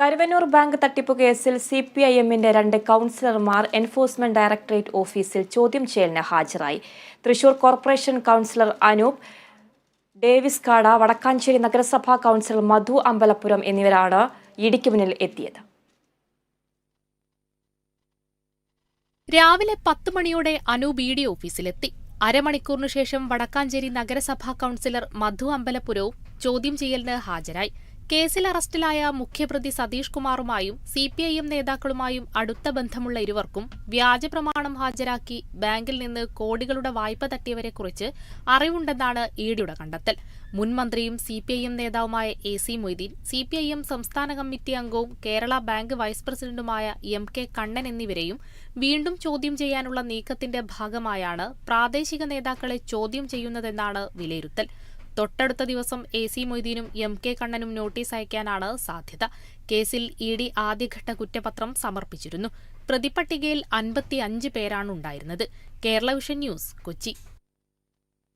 Karuvannur bank തട്ടിപ്പ് കേസിൽ C P I എമ്മിന്റെ രണ്ട് കൗൺസിലർമാർ എൻഫോഴ്സ്മെന്റ് ഡയറക്ടറേറ്റ് ഓഫീസിൽ ചോദ്യം ചെയ്യലിന് ഹാജരായി. Thrissur corporation councillor Anoop Davis കാട വടക്കാഞ്ചേരി നഗരസഭാ കൗൺസിലർ മധു അമ്പലപുരം എന്നിവരാണ് ഇടിക്ക് മുന്നിൽ എത്തിയത്. രാവിലെ പത്ത് മണിയോടെ അനൂപ് ഇ ഡി ഓഫീസിലെത്തി. അരമണിക്കൂറിനു ശേഷം വടക്കാഞ്ചേരി നഗരസഭാ കൗൺസിലർ മധു അമ്പലപുരവും ചോദ്യം ചെയ്യലിന് ഹാജരായി. കേസിൽ അറസ്റ്റിലായ മുഖ്യപ്രതി സതീഷ് കുമാറുമായും സി പി ഐ എം നേതാക്കളുമായും അടുത്ത ബന്ധമുള്ള ഇരുവർക്കും വ്യാജപ്രമാണം ഹാജരാക്കി ബാങ്കിൽ നിന്ന് കോടികളുടെ വായ്പ തട്ടിയവരെക്കുറിച്ച് അറിവുണ്ടെന്നാണ് ഇഡിയുടെ കണ്ടെത്തൽ. മുൻമന്ത്രിയും സി പി ഐ എം നേതാവുമായ A C Moideen C P I M സംസ്ഥാന കമ്മിറ്റി അംഗവും കേരള ബാങ്ക് വൈസ് പ്രസിഡന്റുമായ എം കെ കണ്ണൻ എന്നിവരെയും വീണ്ടും ചോദ്യം ചെയ്യാനുള്ള നീക്കത്തിന്റെ ഭാഗമായാണ് പ്രാദേശിക നേതാക്കളെ ചോദ്യം ചെയ്യുന്നതെന്നാണ് വിലയിരുത്തൽ. തൊട്ടടുത്ത ദിവസം എ സി മൊയ്തീനും എം കെ കണ്ണനും നോട്ടീസ് അയക്കാനാണ് സാധ്യത. കേസിൽ ഇ ഡി ആദ്യഘട്ട കുറ്റപത്രം സമർപ്പിച്ചിരുന്നു. പ്രതിപട്ടികയിൽ അൻപത്തിയഞ്ച് പേരാണ് പേരാണുണ്ടായിരുന്നത്. Kerala vision news Kochi.